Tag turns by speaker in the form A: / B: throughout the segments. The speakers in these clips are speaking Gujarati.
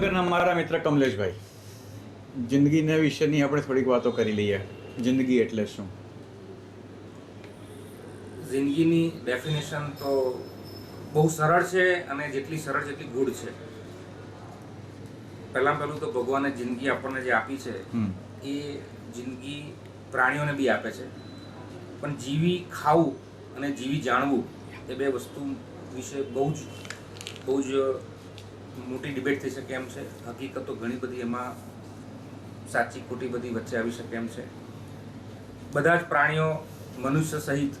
A: વલભનગરના મારા મિત્ર કમલેશભાઈ. જિંદગીના વિશેની આપણે થોડીક વાતો કરી લઈએ. જિંદગી એટલે શું?
B: જિંદગીની ડેફિનેશન તો બહુ સરળ છે અને જેટલી સરળ જેટલી ગુડ છે. પહેલાં પહેલું તો ભગવાને જિંદગી આપણને જે આપી છે એ જિંદગી પ્રાણીઓને બી આપે છે. પણ જીવી ખાવું અને જીવી જાણવું એ બે વસ્તુ વિશે બહુ જ બહુ જ મોટી ડિબેટ થઈ શકે એમ છે. હકીકતો ઘણી બધી એમાં સાચી ખોટી બધી વચ્ચે આવી શકે એમ છે. બધા જ પ્રાણીઓ મનુષ્ય સહિત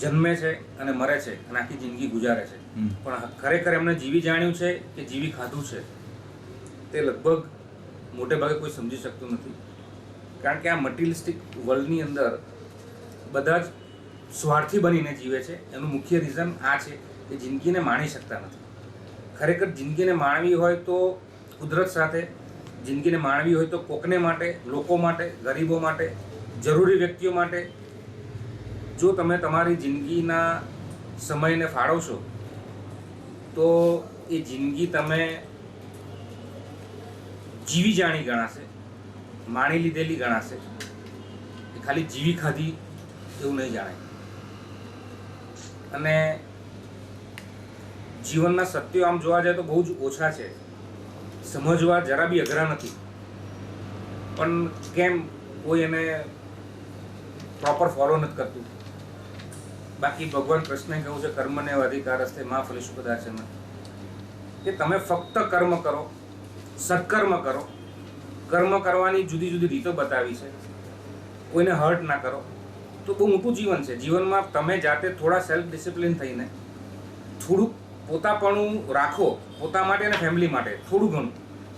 B: જન્મે છે અને મરે છે અને આખી જિંદગી ગુજારે છે. પણ ખરેખર એમને જીવી જાણ્યું છે કે જીવી ખાધું છે? તે લગભગ મોટે ભાગે કોઈ સમજી શકતું નથી. કારણ કે આ મટીરિયલિસ્ટિક વર્લ્ડની અંદર બધા જ સ્વાર્થી બનીને જીવે છે. એનું મુખ્ય રીઝન આ છે કે જિંદગીને માણી શકતા નથી. ખરેખર જિંદગીને માણવી હોય તો કુદરત સાથે, જિંદગીને માણવી હોય તો કોકને માટે, લોકો માટે, ગરીબો માટે, જરૂરી વ્યક્તિઓ માટે, જો તમે તમારી જિંદગીના સમયને ફાળવશો, તો એ જિંદગી તમે જીવી જાણી ગણાશે, માણી લીધેલી ગણાશે. ખાલી જીવી ખાધી એવું નહીં જાણે અને જીવનના સત્યો આમ જોવા જાય તો બહુ જ ઓછા છે. સમજવા જરા બી અઘરા નથી. પણ કેમ કોઈ એને પ્રોપર ફોલો નથી કરતું? બાકી ભગવાન કૃષ્ણે કહ્યું છે કર્મને અધિકાર હસ્તે મા ફલીશું કદાચ કે તમે ફક્ત કર્મ કરો, સત્કર્મ કરો, કર્મ કરવાની જુદી જુદી રીતો બતાવી છે. કોઈને હર્ટ ના કરો. તો બહુ મોટું જીવન છે. જીવનમાં તમે જાતે થોડા સેલ્ફ ડિસિપ્લિન થઈને થોડુંક પોતાપણું રાખો, પોતા માટે અને ફેમિલી માટે, થોડું ઘણું.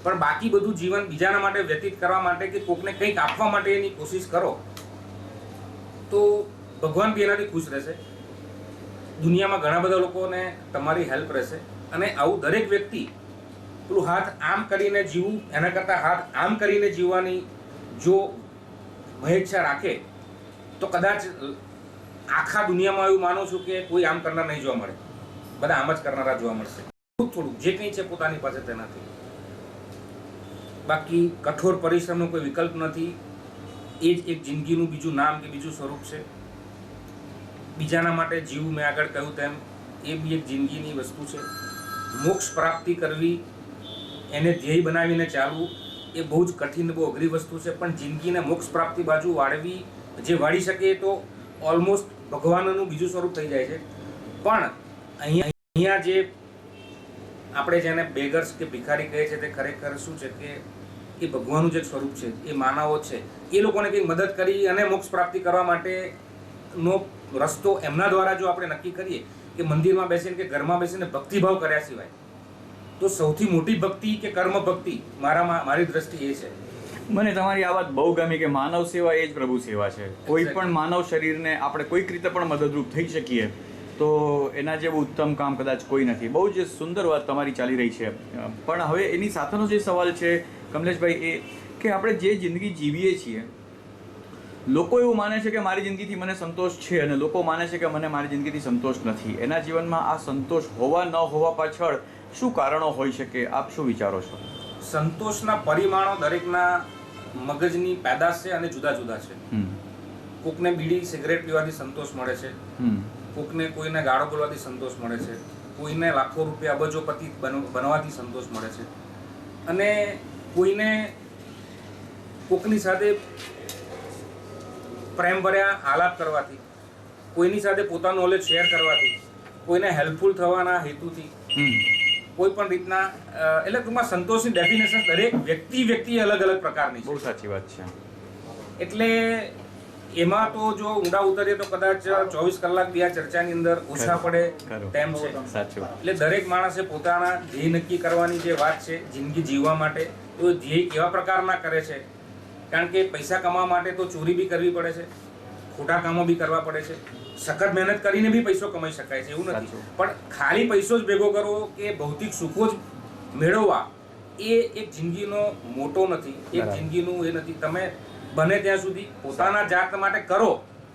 B: પણ બાકી બધું જીવન બીજાના માટે વ્યતીત કરવા માટે કે કોકને કંઈક આપવા માટે એની કોશિશ કરો, તો ભગવાન બી એનાથી ખુશ રહેશે. દુનિયામાં ઘણા બધા લોકોને તમારી હેલ્પ રહેશે. અને આવું દરેક વ્યક્તિ પેલું હાથ આમ કરીને જીવવું, એના કરતાં હાથ આમ કરીને જીવવાની જો મહેચ્છા રાખે, તો કદાચ આખા દુનિયામાં એવું માનું છું કે કોઈ આમ કરનાર નહીં જોવા મળે. બધા આમ જ કરનારા જોવા મળશે. થોડુંક થોડુંક, જે કંઈ છે પોતાની પાસે તેનાથી. બાકી કઠોર પરિશ્રમનો કોઈ વિકલ્પ નથી. એ જ એક જિંદગીનું બીજું નામ કે બીજું સ્વરૂપ છે. બીજાના માટે જીવવું મેં આગળ કહ્યું તેમ, એ બી એક જિંદગીની વસ્તુ છે. મોક્ષ પ્રાપ્તિ કરવી, એને ધ્યેય બનાવીને ચાલવું, એ બહુ જ કઠિન, બહુ અઘરી વસ્તુ છે. પણ જિંદગીને મોક્ષ પ્રાપ્તિ બાજુ વાળવી, જે વાળી શકે તો ઓલમોસ્ટ ભગવાનનું બીજું સ્વરૂપ થઈ જાય છે. પણ અહીંયા અહીંયા જે આપણે જેને બેગર્સ કે ભિખારી કહે છે તે ખરેખર શું છે કે એ ભગવાનનું જે સ્વરૂપ છે એ માનવો છે. એ લોકોને કંઈક મદદ કરી અને મોક્ષ પ્રાપ્તિ કરવા માટેનો રસ્તો એમના દ્વારા જો આપણે નક્કી કરીએ કે મંદિરમાં બેસીને કે ઘરમાં બેસીને ભક્તિભાવ કર્યા સિવાય તો સૌથી મોટી ભક્તિ કે કર્મ ભક્તિ મારામાં મારી દ્રષ્ટિ એ છે.
A: મને તમારી આ વાત બહુ ગમી કે માનવ સેવા એ જ પ્રભુ સેવા છે. કોઈ પણ માનવ શરીરને આપણે કોઈક રીતે પણ મદદરૂપ થઈ શકીએ તો એના જેવું ઉત્તમ કામ કદાચ કોઈ નથી. બહુ જ સુંદર વાત તમારી ચાલી રહી છે. પણ હવે એની સાથેનો જે સવાલ છે કમલેશભાઈ એ કે આપણે જે જિંદગી જીવીએ છીએ લોકો એવું માને છે કે મારી જિંદગીથી મને સંતોષ છે અને લોકો માને છે કે મને મારી જિંદગીથી સંતોષ નથી. એના જીવનમાં આ સંતોષ હોવા ન હોવા પાછળ શું કારણો હોઈ શકે? આપ શું વિચારો છો?
B: સંતોષના પરિમાણો દરેકના મગજની પેદાશ છે અને જુદા જુદા છે. કોકને બીડી સિગરેટ પીવાથી સંતોષ મળે છે. કોકને કોઈને ગાળો બોલવાથી સંતોષ મળે છે કોઈને લાખો રૂપિયા અબજોપતિ બન- બનવાથી સંતોષ મળે છે. અને કોઈને કોકની સાથે પ્રેમભર્યા આલાપ કરવાથી કોઈની સાથે પોતાનું નોલેજ શેર કરવાથી કોઈને હેલ્પફુલ થવાના હેતુથી કોઈ પણ રીતના એટલે ટૂંકમાં સંતોષની ડેફિનેશન દરેક વ્યક્તિ વ્યક્તિ અલગ અલગ પ્રકારની
A: બહુ સાચી વાત છે.
B: એટલે એમાં તો જો ઊંડા ઉતરીએ તો કદાચ ચોવીસ કલાક બી આ ચર્ચાની અંદર ઓછા પડે તેમ છે. એટલે દરેક માણસે પોતાના ધ્યેય નક્કી કરવાની જે વાત છે જિંદગી જીવવા માટે તો ધ્યેય કેવા પ્રકારના કરે છે? કારણ કે પૈસા કમાવા માટે તો ચોરી બી કરવી પડે છે ખોટા કામો બી કરવા પડે છે. સખત મહેનત કરીને બી પૈસો કમાઈ શકાય છે એવું નથી. પણ ખાલી પૈસો જ ભેગો કરવો કે ભૌતિક સુખો જ મેળવવા એ એક જિંદગીનો મોટો નથી એક જિંદગીનું એ નથી. તમે બને ત્યાં સુધી પોતાના જાત માટે કરો.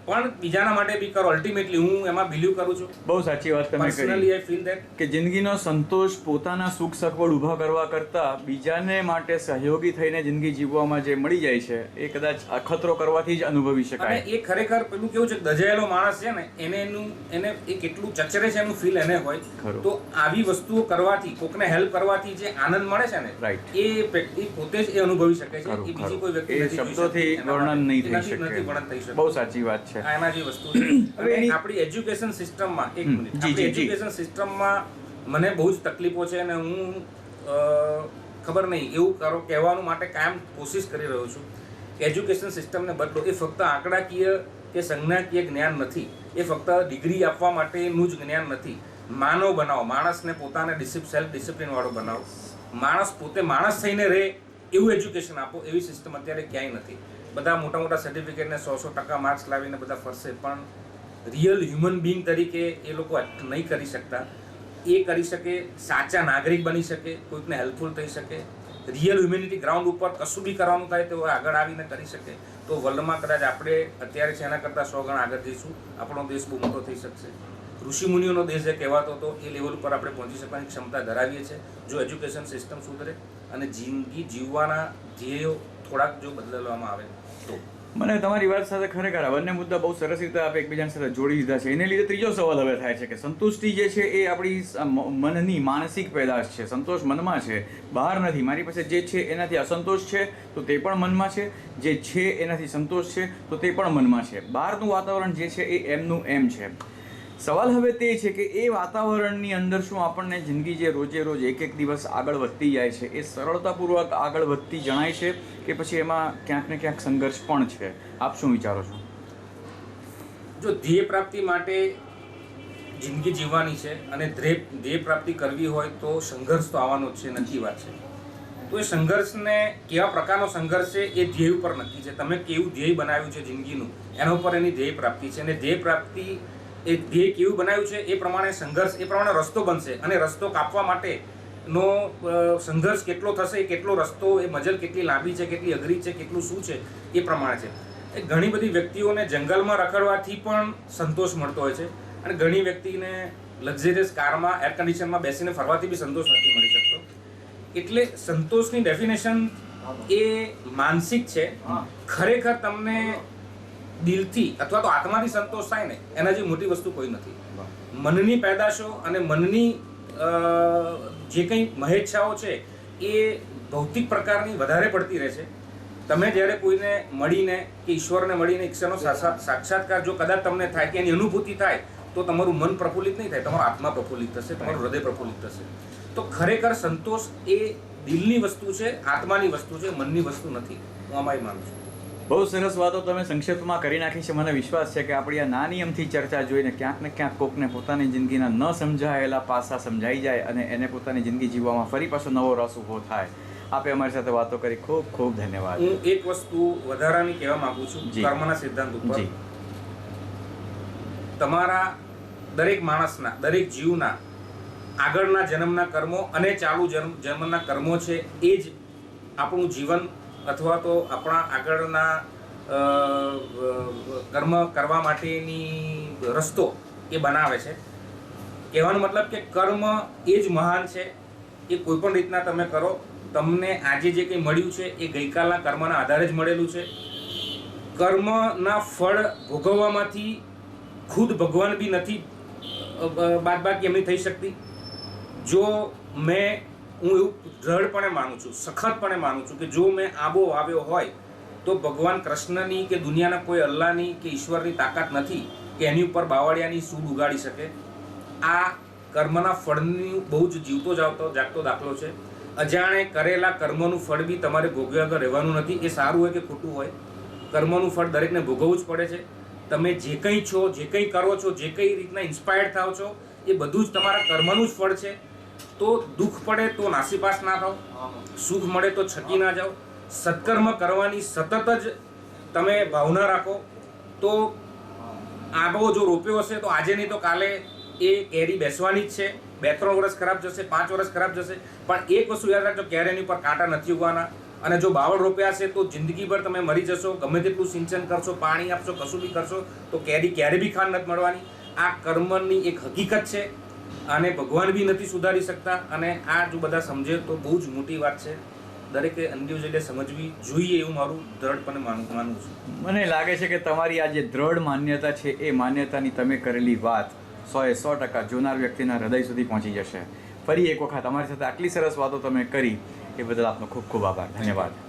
B: પણ બીજાના માટે બી કરો. અલ્ટિમેટલી હું એમાં બિલીવ કરું છું.
A: બહુ સાચી વાત તમે
B: પર્સનલી આઈ ફીલ ધેટ
A: કે જિંદગીનો સંતોષ પોતાના સુખ સગવડ ઊભા કરવા કરતા બીજાને માટે સહયોગી થઈને જિંદગી જીવવામાં જે મળી જાય છે એ કદાચ અખતરો કરવાથી જ અનુભવી શકાય.
B: એ ખરેખર પેલું કેવું છે દજાયેલો માણસ છે ને એને એનું એને એ કેટલું ચચરે છે એનું ફીલ એને હોય. તો આવી વસ્તુઓ કરવાથી કોકને હેલ્પ કરવાથી જે આનંદ મળે છે ને
A: રાઈટ
B: એ પોતે જ એ અનુભવી શકે છે. એ બીજી કોઈ વ્યક્તિ
A: શબ્દોથી વર્ણન નહીં થઈ શકે. બહુ સાચી વાત છે.
B: આ આના જે વસ્તુ છે.
A: હવે
B: આપણી એજ્યુકેશન સિસ્ટમમાં એક મિનિટ. આપણી. એજ્યુકેશન સિસ્ટમમાં મને બહુ જ તકલીફો છે અને હું ખબર નહીં એવું કરો કહેવાનું માટે કાયમ કોશિશ કરી રહ્યો છું એજ્યુકેશન સિસ્ટમને બદલો. એ ફક્ત આંકડાકીય કે સંજ્ઞાકીય જ્ઞાન નથી. એ ફક્ત ડિગ્રી આપવા માટેનું જ જ્ઞાન નથી. માનવ બનાવો. માણસને પોતાને ડિસિપ સેલ્ફ ડિસિપ્લિન વાળો બનાવો. માણસ પોતે માણસ થઈને રહે એવું એજ્યુકેશન આપો, એવી સિસ્ટમ અત્યારે ક્યાંય નથી. બધા મોટા મોટા સર્ટિફિકેટને સો સો ટકા માર્ક્સ લાવીને બધા ફરશે, પણ રિયલ હ્યુમન બિંગ તરીકે એ લોકો એક્ટ નહીં કરી શકતા. એ કરી શકે, સાચા નાગરિક બની શકે, કોઈકને હેલ્પફુલ થઈ શકે. રિયલ હ્યુમેનિટી ગ્રાઉન્ડ ઉપર કશું બી કરવાનું થાય તો આગળ આવીને કરી શકે. તો વર્લ્ડમાં કદાચ આપણે અત્યારે છે એના કરતાં સો ગણા આગળ જઈશું, આપણો દેશ બહુ મોટો થઈ શકશે. ઋષિમુનિઓનો દેશ જે કહેવાતો હતો, એ લેવલ ઉપર આપણે પહોંચી શકવાની ક્ષમતા ધરાવીએ છીએ. જો એજ્યુકેશન સિસ્ટમ સુધરે અને જિંદગી જીવવાના ધ્યેયો થોડાક જો બદલવામાં આવે તો.
A: મને તમારી વાત સાથે ખરેખર આ બંને મુદ્દા બહુ સરસ રીતે આપણે એકબીજાની સાથે જોડી દીધા છે. એને લીધે ત્રીજો સવાલ હવે થાય છે કે સંતુષ્ટિ જે છે એ આપણી મનની માનસિક પેદાશ છે. સંતોષ મનમાં છે. બહાર નથી. મારી પાસે જે છે એનાથી અસંતોષ છે, તો તે પણ મનમાં છે. જે છે એનાથી સંતોષ છે, તો તે પણ મનમાં છે. બહારનું વાતાવરણ જે છે એ એમનું એમ છે. સવાલ હવે તે છે કે એ વાતાવરણની અંદર શું આપણને જિંદગી જે રોજે રોજ એક એક દિવસ આગળ વધતી જાય છે? એ સરળતાપૂર્વક આગળ વધતી જણાય છે કે પછી એમાં ક્યાંક ને ક્યાંક સંઘર્ષ પણ છે? આપ શું વિચારો છો?
B: જો ધ્યેય પ્રાપ્તિ માટે જિંદગી જીવવાની છે અને ધ્યેય ધ્યેય પ્રાપ્તિ કરવી હોય તો સંઘર્ષ તો આવવાનો જ છે, નક્કી વાત છે. તો એ સંઘર્ષને કેવા પ્રકારનો સંઘર્ષ છે એ ધ્યેય ઉપર નક્કી છે. તમે કેવું ધ્યેય બનાવ્યું છે જિંદગીનું? એના ઉપર એની ધ્યેય પ્રાપ્તિ છે. અને ધ્યેય પ્રાપ્તિ એ ધ્યેય કેવું બનાવ્યું છે? એ પ્રમાણે સંઘર્ષ એ પ્રમાણે રસ્તો બનશે. અને રસ્તો કાપવા માટે નો સંઘર્ષ કેટલો થશે કેટલો રસ્તો એ મજલ કેટલી લાંબી છે કેટલી અઘરી છે કેટલું શું છે એ પ્રમાણે છે. એ ઘણી બધી વ્યક્તિઓને જંગલમાં રખડવાથી પણ સંતોષ મળતો હોય છે. અને ઘણી વ્યક્તિને લક્ઝરિયસ કારમાં એર કન્ડિશનમાં બેસીને ફરવાથી બી સંતોષ નથી મળી શકતો. એટલે સંતોષની ડેફિનેશન એ માનસિક છે. ખરેખર તમને દિલથી અથવા તો આત્માથી સંતોષ થાય ને એના જે મોટી વસ્તુ કોઈ નથી. મનની પેદાશો અને મનની જે કંઈ મહેચ્છાઓ છે એ ભૌતિક પ્રકારની વધારે પડતી રહે છે. તમે જ્યારે કોઈને મળીને કે ઈશ્વરને મળીને ઈશ્વરનો સાક્ષા- સાક્ષાત્કાર જો કદાચ તમને થાય કે એની અનુભૂતિ થાય તો તમારું મન પ્રફુલ્લિત નહીં થાય તમારો આત્મા પ્રફુલ્લિત થશે તમારું હૃદય પ્રફુલ્લિત થશે. તો ખરેખર સંતોષ એ દિલની વસ્તુ છે આત્માની વસ્તુ છે મનની વસ્તુ નથી. હું આમાં માનું છું.
A: બહુ સરસ વાતો તમે સંક્ષિપ્તમાં કરી નાખી છે. મને વિશ્વાસ છે કે આપણી આ નાની અમથી ચર્ચા જોઈને ક્યાંક ને ક્યાંક કોકને પોતાની જિંદગીના ન સમજાયેલા પાસા સમજાઈ જાય અને એને પોતાની જિંદગી જીવવામાં ફરી પાછો નવો રસ ઊભો થાય. આપે અમારી સાથે વાતો કરી. ખૂબ ખૂબ ધન્યવાદ.
B: હું એક વસ્તુ વધારાની કહેવા માંગુ છું કર્મના સિદ્ધાંત ઉપર. તમારા દરેક માણસના દરેક જીવના આગળના જન્મના કર્મો અને ચાલુ જન્મ જન્મના કર્મો છે એ જ આપણું જીવન અથવા તો આપણા આગળના કર્મ કરવા માટેની રસ્તો એ બનાવે છે. કહેવાનો મતલબ કે કર્મ એ જ મહાન છે. એ કોઈપણ રીતના તમે કરો, તમને આજે જે કંઈ મળ્યું છે એ ગઈકાલના કર્મના આધારે જ મળેલું છે. કર્મના ફળ ભોગવવામાંથી ખુદ ભગવાન બી નથી બાદબાકી એમની થઈ શકતી. જો મેં હું એવું દ્રઢપણે માનું છું, સખતપણે માનું છું કે જો મેં આબો વાવ્યો હોય તો ભગવાન કૃષ્ણની કે દુનિયાના કોઈ અલ્લાહની કે ઈશ્વરની તાકાત નથી કે એની ઉપર બાવળિયાની સૂડ ઉગાડી શકે. આ કર્મના ફળની બહુ જ જીવતો જાવતો જાગતો દાખલો છે. અજાણે કરેલા કર્મનું ફળ બી તમારે ભોગવ્યા વગર રહેવાનું નથી. એ સારું હોય કે ખોટું હોય? કર્મનું ફળ દરેકને ભોગવવું જ પડે છે. તમે જે કંઈ છો, જે કંઈ કરો છો, જે કઈ રીતના ઇન્સ્પાયર્ડ થાવ છો, એ બધું જ તમારા કર્મનું જ ફળ છે. તો દુઃખ પડે તો નાસીપાસ ના થાવ, સુખ મળે તો છકી ના જાઓ સત્કર્મ કરવાની સતત જ તમે ભાવના રાખો. તો આંબો જો રોપ્યો હશે તો આજે નહીં તો કાલે એ કેરી બેસવાની જ છે. બે ત્રણ વર્ષ ખરાબ જશે, પાંચ વર્ષ ખરાબ જશે. પણ એક વસ્તુ યાદ રાખજો કેરીની ઉપર કાંટા નથી ઉગવાના. અને જો બાવળ રોપ્યા છે તો જિંદગીભર તમે મરી જશો, ગમે તેટલું સિંચન કરશો, પાણી આપશો, કશું બી કરશો, તો કેરી ક્યારે બી ખાંડ નથી મળવાની. આ કર્મની એક હકીકત છે. આને ભગવાન બી નથી સુધારી શકતા અને આ જો બધા સમજે તો બહુ જ મોટી વાત છે. દરેકે ઇન્ડિવિજ્યુઅલે સમજવી જોઈએ એવું મારું દ્રઢપણે માનું માનવું છું.
A: મને લાગે છે કે તમારી આ જે દ્રઢ માન્યતા છે એ માન્યતાની તમે કરેલી વાત એ સો ટકા જોનાર વ્યક્તિના હૃદય સુધી પહોંચી જશે. ફરી એક વખત અમારી સાથે આટલી સરસ વાતો તમે કરી એ બદલ આપનો ખૂબ ખૂબ આભાર. ધન્યવાદ.